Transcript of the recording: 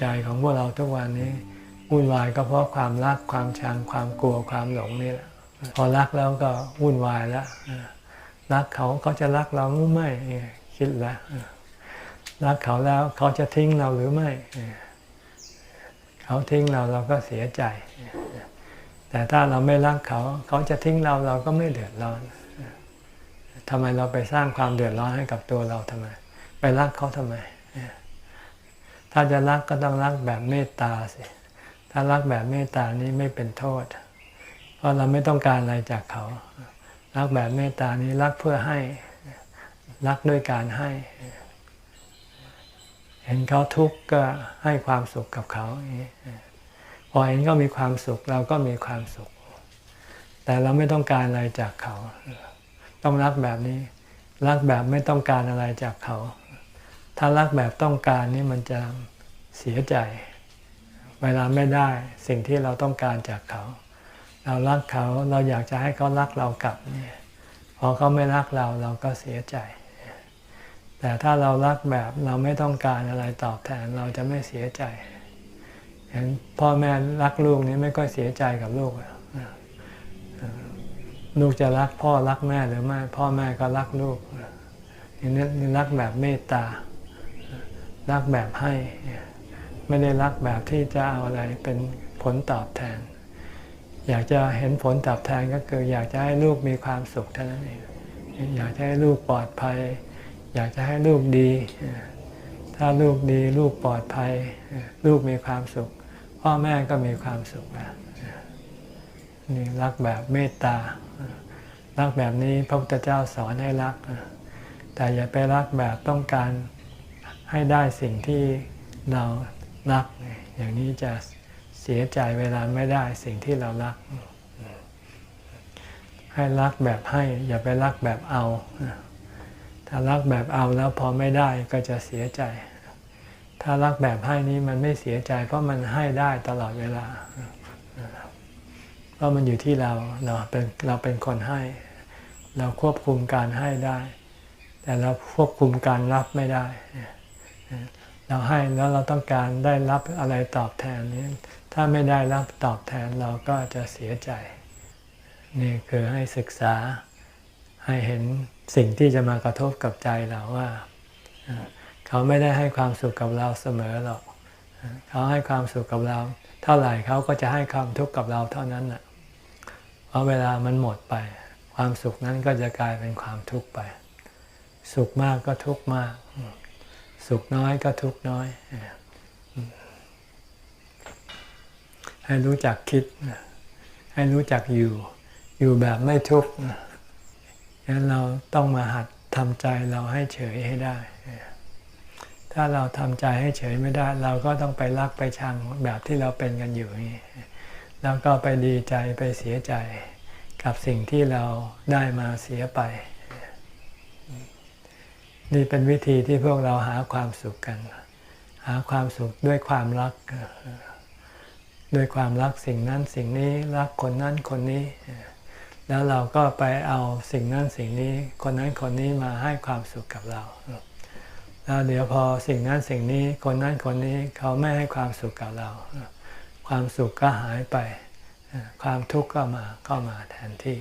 ใจของพวกเราทุกวันนี้วุ่นวายก็เพราะความรักความชังความกลัวความหลงนี่แหละพอรักแล้วก็วุ่นวายแล้วรักเขาเขาจะรักเราหรือไม่คิดแล้วรักเขาแล้วเขาจะทิ้งเราหรือไม่ เขาทิ้งเราเราก็เสียใจ แต่ถ้าเราไม่รักเขา เขาจะทิ้งเราเราก็ไม่เดือดร้อนทำไมเราไปสร้างความเดือดร้อนให้กับตัวเราทำไม ไปรักเขาทำไม ถ้าจะรักก็ต้องรักแบบเมตตาสิ ถ้ารักแบบเมตตานี้ไม่เป็นโทษ เพราะเราไม่ต้องการอะไรจากเขา รักแบบเมตตานี้รักเพื่อให้ รักด้วยการให้ เห็นเขาทุกข์ก็ให้ความสุขกับเขา พอเห็นเขามีความสุขเราก็มีความสุข แต่เราไม่ต้องการอะไรจากเขา ต้องรักแบบนี้ รักแบบไม่ต้องการอะไรจากเขา ถ้ารักแบบต้องการนี่มันจะเสียใจ เวลาไม่ได้สิ่งที่เราต้องการจากเขา เรารักเขาเราอยากจะให้เขารักเรากลับเนี่ยพอเขาไม่รักเราเราก็เสียใจ แต่ถ้าเรารักแบบเราไม่ต้องการอะไรตอบแทนเราจะไม่เสียใจเห็นพ่อแม่รักลูกนี้ไม่ก็เสียใจกับลูกลูกจะรักพ่อรักแม่หรือไม่พ่อแม่ก็รักลูกนี่รักแบบเมตตา รักแบบให้ ไม่ได้รักแบบที่จะเอาอะไรเป็นผลตอบแทน อยากจะเห็นผลตอบแทนก็คือ อยากจะให้ลูกมีความสุขเท่านั้นเองอยากจะให้ลูกปลอดภัย อยากจะให้ลูกดี ถ้าลูกดีลูกปลอดภัย ลูกมีความสุข พ่อแม่ก็มีความสุขนี่รักแบบเมตตา รักแบบนี้พระพุทธเจ้าสอนให้รัก แต่อย่าไปรักแบบต้องการ ให้ได้สิ่งที่เรารัก อย่างนี้จะเสียใจเวลาไม่ได้สิ่งที่เรารัก ให้รักแบบให้ อย่าไปรักแบบเอา ถ้ารักแบบเอาแล้วพอไม่ได้ก็จะเสียใจ ถ้ารักแบบให้นี้มันไม่เสียใจ เพราะมันให้ได้ตลอดเวลา เพราะมันอยู่ที่เราเราเป็นเราเป็นคนให้ เราควบคุมการให้ได้ แต่เราควบคุมการรับไม่ได้ เราให้แล้วเราต้องการได้รับอะไรตอบแทนนี้ถ้าไม่ได้รับตอบแทนเราก็จะเสียใจ นี่คือให้ศึกษาให้เห็นสิ่งที่จะมากระทบกับใจเราว่า เขาไม่ได้ให้ความสุขกับเราเสมอหรอกเขาให้ความสุขกับเรา เท่าไหร่เขาก็จะให้ความทุกข์กับเราเท่านั้นน่ะเพราะเวลามันหมดไป ความสุขนั้นก็จะกลายเป็นความทุกข์ไป สุขมากก็ทุกข์มาก สุขน้อยก็ทุกน้อย ให้รู้จักคิด ให้รู้จักอยู่ อยู่แบบไม่ทุกข์งั้นเราต้องมาหัดทำใจเราให้เฉยให้ได้ ถ้าเราทำใจให้เฉยไม่ได้ เราก็ต้องไปรักไปชังแบบที่เราเป็นกันอยู่นี่แล้วก็ไปดีใจไปเสียใจกับสิ่งที่เราได้มาเสียไป นี่เป็นวิธีที่พวกเราหาความสุขกัน หาความสุขด้วยความรัก ด้วยความรักสิ่งนั้นสิ่งนี้รักคนนั้นคนนี้ แล้วเราก็ไปเอาสิ่งนั้นสิ่งนี้ คนนั้นคนนี้มาให้ความสุขกับเรา แล้วเดี๋ยวพอสิ่งนั้นสิ่งนี้คนนั้นคนนี้เขาไม่ให้ความสุขกับเรา ความสุขก็หายไป ความทุกข์ก็มาก็มาแทนที่